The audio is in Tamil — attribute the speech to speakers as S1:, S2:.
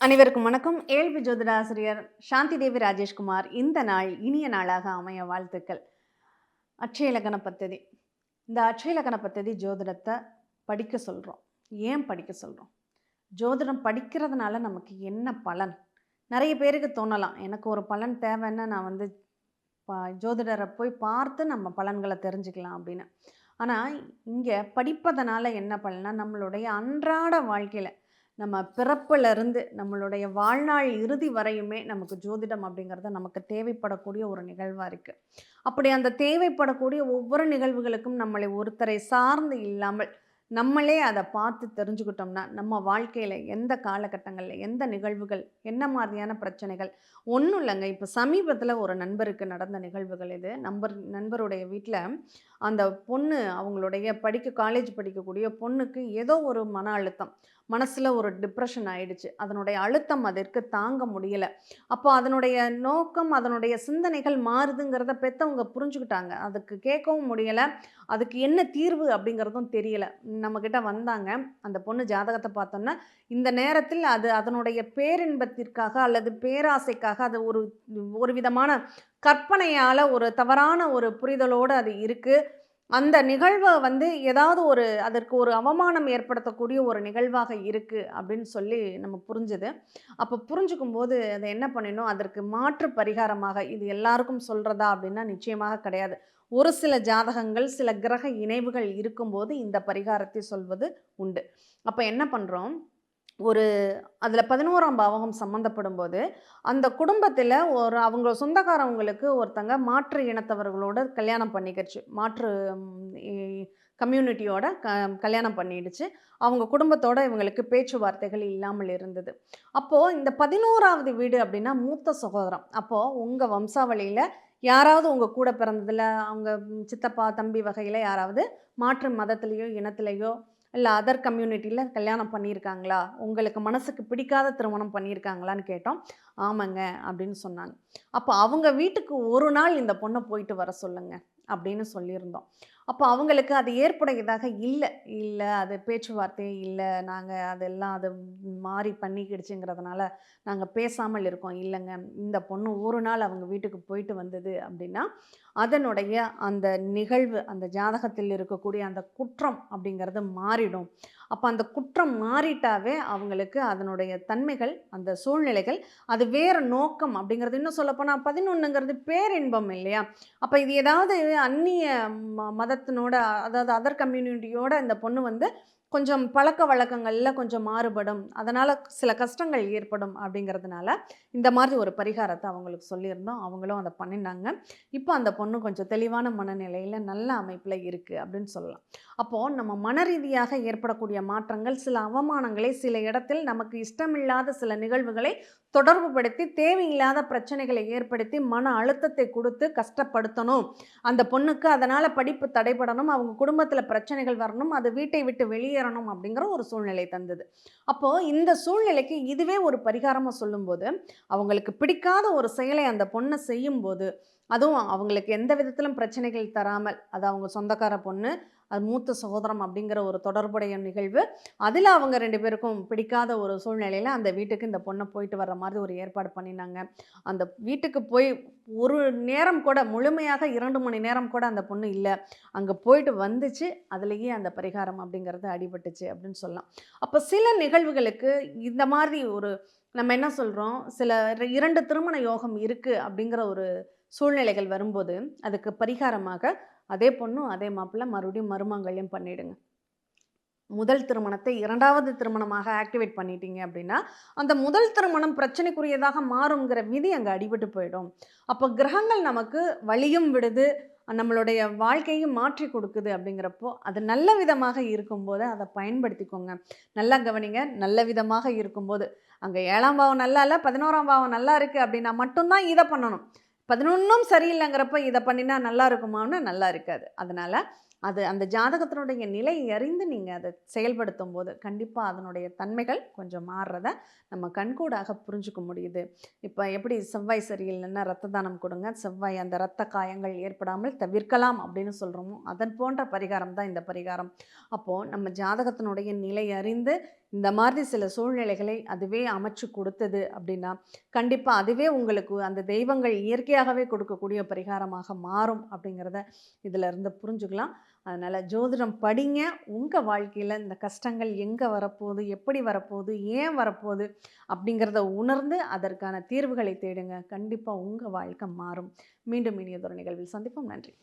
S1: அனைவருக்கும் வணக்கம். ஏழ்வி ஜோதிடாசிரியர் சாந்தி தேவி ராஜேஷ்குமார் இந்த நாள் இனிய நாளாக அமைய வாழ்த்துக்கள். அட்சய இலக்கண பத்ததி. இந்த அட்சய பத்ததி ஜோதிடத்தை படிக்க சொல்கிறோம் ஏன் படிக்க சொல்கிறோம் ஜோதிடம் படிக்கிறதுனால நமக்கு என்ன பலன்? நிறைய பேருக்கு தோணலாம். எனக்கு ஒரு பலன் தேவைன்னா நான் வந்து பா- ஜோதிடரை போய் பார்த்து நம்ம பலன்களை தெரிஞ்சுக்கலாம் அப்படின்னு. ஆனால் இங்கே படிப்பதனால என்ன பலனா நம்மளுடைய அன்றாட வாழ்க்கையில் நம்ம பிறப்பிலிருந்து நம்மளுடைய வாழ்நாள் இறுதி வரையுமே நமக்கு ஜோதிடம் அப்படிங்கிறது நமக்கு தேவைப்படக்கூடிய ஒரு நிகழ்வாக இருக்குது அப்படி அந்த தேவைப்படக்கூடிய ஒவ்வொரு நிகழ்வுகளுக்கும் நம்மளை ஒருத்தரை சார்ந்து இல்லாமல் நம்மளே அதை பார்த்து தெரிஞ்சுக்கிட்டோம்னா நம்ம வாழ்க்கையில் எந்த காலகட்டங்களில் எந்த நிகழ்வுகள் என்ன மாதிரியான பிரச்சனைகள் ஒன்றும் இல்லைங்க. இப்போ சமீபத்தில் ஒரு நண்பருக்கு நடந்த நிகழ்வுகள் இது. நண்பர் நண்பருடைய வீட்டில் அந்த பொண்ணு அவங்களுடைய படிக்க காலேஜ் படிக்கக்கூடிய பொண்ணுக்கு ஏதோ ஒரு மன அழுத்தம் மனசில் ஒரு டிப்ரெஷன் ஆயிடுச்சு. அதனுடைய அழுத்தம் அதற்கு தாங்க முடியலை. அப்போ அதனுடைய நோக்கம் அதனுடைய சிந்தனைகள் மாறுதுங்கிறத பெற்றவங்க புரிஞ்சுக்கிட்டாங்க. அதுக்கு கேட்கவும் முடியலை. அதுக்கு என்ன தீர்வு அப்படிங்கிறதும் தெரியலை. நம்மக்கிட்ட வந்தாங்க. அந்த பொண்ணு ஜாதகத்தை பார்த்தோன்னா இந்த நேரத்தில் அது அதனுடைய பேரின்பத்திற்காக அல்லது பேராசைக்காக அது ஒரு ஒரு விதமான கற்பனையால் ஒரு தவறான ஒரு புரிதலோடு அது இருக்குது அந்த நிகழ்வை வந்து ஏதாவது ஒரு அதற்கு ஒரு அவமானம் ஏற்படுத்தக்கூடிய ஒரு நிகழ்வாக இருக்குது அப்படின்னு சொல்லி நம்ம புரிஞ்சுது. அப்போ புரிஞ்சுக்கும் போது அதை என்ன பண்ணினோம் அதற்கு மாற்று பரிகாரமாக இது எல்லாருக்கும் சொல்கிறதா அப்படின்னா நிச்சயமாக கிடையாது. ஒரு சில ஜாதகங்கள் சில கிரக இணைவுகள் இருக்கும்போது இந்த பரிகாரத்தை சொல்வது உண்டு. அப்போ என்ன பண்ணுறோம் ஒரு அதில் பதினோராம் பாவகம் சம்மந்தப்படும் போது அந்த குடும்பத்தில் ஒரு அவங்க சொந்தக்காரவங்களுக்கு ஒருத்தங்க மாற்று இனத்தவர்களோட கல்யாணம் பண்ணிக்கிடுச்சு மாற்று கம்யூனிட்டியோட க கல்யாணம் பண்ணிடுச்சு. அவங்க குடும்பத்தோட இவங்களுக்கு பேச்சுவார்த்தைகள் இல்லாமல் இருந்தது. அப்போது இந்த பதினோராவது வீடு அப்படின்னா மூத்த சகோதரம். அப்போது உங்கள் வம்சாவளியில் யாராவது உங்கள் கூட பிறந்ததில் அவங்க சித்தப்பா தம்பி வகையில் யாராவது மாற்று மதத்துலேயோ இனத்துலேயோ இல்லை அதர் கம்யூனிட்டியில் கல்யாணம் பண்ணியிருக்காங்களா? உங்களுக்கு மனசுக்கு பிடிக்காத திருமணம் பண்ணியிருக்காங்களான்னு கேட்டோம். ஆமாங்க அப்படின்னு சொன்னாங்க. அப்போ அவங்க வீட்டுக்கு ஒரு நாள் இந்த பொண்ணை போயிட்டு வர சொல்லுங்கள் அப்படின்னு சொல்லியிருந்தோம். அப்போ அவங்களுக்கு அது ஏற்புடையதாக இல்லை. இல்லை அது பேச்சுவார்த்தையே இல்லை. நாங்கள் அதெல்லாம் அது மாறி பண்ணிக்கிடுச்சுங்கிறதுனால நாங்கள் பேசாமல் இருக்கோம். இல்லைங்க இந்த பொண்ணு ஒரு நாள் அவங்க வீட்டுக்கு போயிட்டு வந்தது அப்படின்னா அதனுடைய அந்த நிகழ்வு அந்த ஜாதகத்தில் இருக்கக்கூடிய அந்த குற்றம் அப்படிங்கிறது மாறிடும். அப்போ அந்த குற்றம் மாறிட்டாவே அவங்களுக்கு அதனுடைய தன்மைகள் அந்த சூழ்நிலைகள் அது வேறு நோக்கம் அப்படிங்கிறது இன்னும் சொல்லப்போனால் பதினொன்றுங்கிறது பேரின்பம் இல்லையா? அப்போ இது ஏதாவது அந்நிய ம மதத்தினோட அதாவது அதர் கம்யூனிட்டியோட இந்த பொண்ணு வந்து கொஞ்சம் பழக்க வழக்கங்களில் கொஞ்சம் மாறுபடும். அதனால் சில கஷ்டங்கள் ஏற்படும் அப்படிங்கிறதுனால இந்த மாதிரி ஒரு பரிகாரத்தை அவங்களுக்கு சொல்லியிருந்தோம். அவங்களும் அதை பண்ணினாங்க. இப்போ அந்த பொண்ணு கொஞ்சம் தெளிவான மனநிலையில் நல்ல அமைப்பில் இருக்குது அப்படின்னு சொல்லலாம். அப்போது நம்ம மன ரீதியாக ஏற்படக்கூடிய மாற்றங்கள் சில அவமானங்களை சில இடத்தில் நமக்கு இஷ்டமில்லாத சில நிகழ்வுகளை தொடர்புபடுத்தி தேவையில்லாத பிரச்சனைகளை ஏற்படுத்தி மன அழுத்தத்தை கொடுத்து கஷ்டப்படுத்தணும். அந்த பொண்ணுக்கு அதனால் படிப்பு தடைபடணும். அவங்க குடும்பத்தில் பிரச்சனைகள் வரணும். அது வீட்டை விட்டு வெளியே வெளியேறணும் அப்படிங்கிற ஒரு சூழ்நிலை தந்தது. அப்போது இந்த சூழ்நிலைக்கு இதுவே ஒரு பரிகாரமாக சொல்லும்போது அவங்களுக்கு பிடிக்காத ஒரு செயலை அந்த பொண்ணை செய்யும்போது அதுவும் அவங்களுக்கு எந்த விதத்திலும் பிரச்சனைகள் தராமல் அது அவங்க சொந்தக்கார பொண்ணு அது மூத்த சகோதரம் அப்படிங்கிற ஒரு தொடர்புடைய நிகழ்வு. அதில் அவங்க ரெண்டு பேருக்கும் பிடிக்காத ஒரு சூழ்நிலையில் அந்த வீட்டுக்கு இந்த பொண்ணை போயிட்டு வர்ற மாதிரி ஒரு ஏற்பாடு பண்ணினாங்க. அந்த வீட்டுக்கு போய் ஒரு நேரம் கூட முழுமையாக இரண்டு மணி நேரம் கூட அந்த பொண்ணு இல்லை. அங்கே போயிட்டு வந்துச்சு அதுலேயே அந்த பரிகாரம் அப்படிங்கிறது அடிபட்டுச்சு அப்படின்னு சொல்லலாம். அப்போ சில நிகழ்வுகளுக்கு இந்த மாதிரி ஒரு நம்ம என்ன சொல்கிறோம் சில இரண்டு திருமண யோகம் இருக்குது அப்படிங்கிற ஒரு சூழ்நிலைகள் வரும்போது அதுக்கு பரிகாரமாக அதே பொண்ணும் அதே மாப்பிள்ளை மறுபடியும் மருமங்கல்யம் பண்ணிடுங்க. முதல் திருமணத்தை இரண்டாவது திருமணமாக ஆக்டிவேட் பண்ணிட்டீங்க அப்படின்னா அந்த முதல் திருமணம் பிரச்சனைக்குரியதாக மாறுங்கிற விதி அங்கே அடிபட்டு போயிடும். அப்போ கிரகங்கள் நமக்கு வழியும் விடுது நம்மளுடைய வாழ்க்கையும் மாற்றி கொடுக்குது அப்படிங்கிறப்போ அது நல்ல விதமாக இருக்கும்போது அதை பயன்படுத்திக்கோங்க. நல்லா கவனிங்க நல்ல விதமாக இருக்கும்போது அங்கே ஏழாம் பாவம் நல்லா இல்லை பதினோராம் பாவம் நல்லா இருக்குது அப்படின்னா மட்டும்தான் இதை பண்ணணும். பதினொன்றும் சரியில்லைங்கிறப்ப இதை பண்ணினா நல்லா இருக்குமான்னு நல்லா இருக்காது. அதனால் அது அந்த ஜாதகத்தினுடைய நிலை அறிந்து நீங்கள் அதை செயல்படுத்தும் போது கண்டிப்பாக அதனுடைய தன்மைகள் கொஞ்சம் மாறுறத நம்ம கண்கூடாக புரிஞ்சுக்க முடியுது. இப்போ எப்படி செவ்வாய் சரியில்லைன்னா ரத்த தானம் கொடுங்க செவ்வாய் அந்த இரத்த காயங்கள் ஏற்படாமல் தவிர்க்கலாம் அப்படின்னு சொல்கிறோமோ அதன் போன்ற பரிகாரம் தான் இந்த பரிகாரம். அப்போது நம்ம ஜாதகத்தினுடைய நிலை அறிந்து இந்த மாதிரி சில சூழ்நிலைகளை அதுவே அமைச்சு கொடுத்தது அப்படின்னா கண்டிப்பாக அதுவே உங்களுக்கு அந்த தெய்வங்கள் இயற்கையாகவே கொடுக்கக்கூடிய பரிகாரமாக மாறும் அப்படிங்கிறத இதிலிருந்து புரிஞ்சுக்கலாம். அதனால் ஜோதிடம் படிங்க. உங்கள் வாழ்க்கையில் இந்த கஷ்டங்கள் எங்கே வரப்போகுது எப்படி வரப்போகுது ஏன் வரப்போகுது அப்படிங்கிறத உணர்ந்து அதற்கான தீர்வுகளை தேடுங்க. கண்டிப்பாக உங்கள் வாழ்க்கை மாறும். மீண்டும் இனியதொரு நிகழ்வில் சந்திப்போம். நன்றி.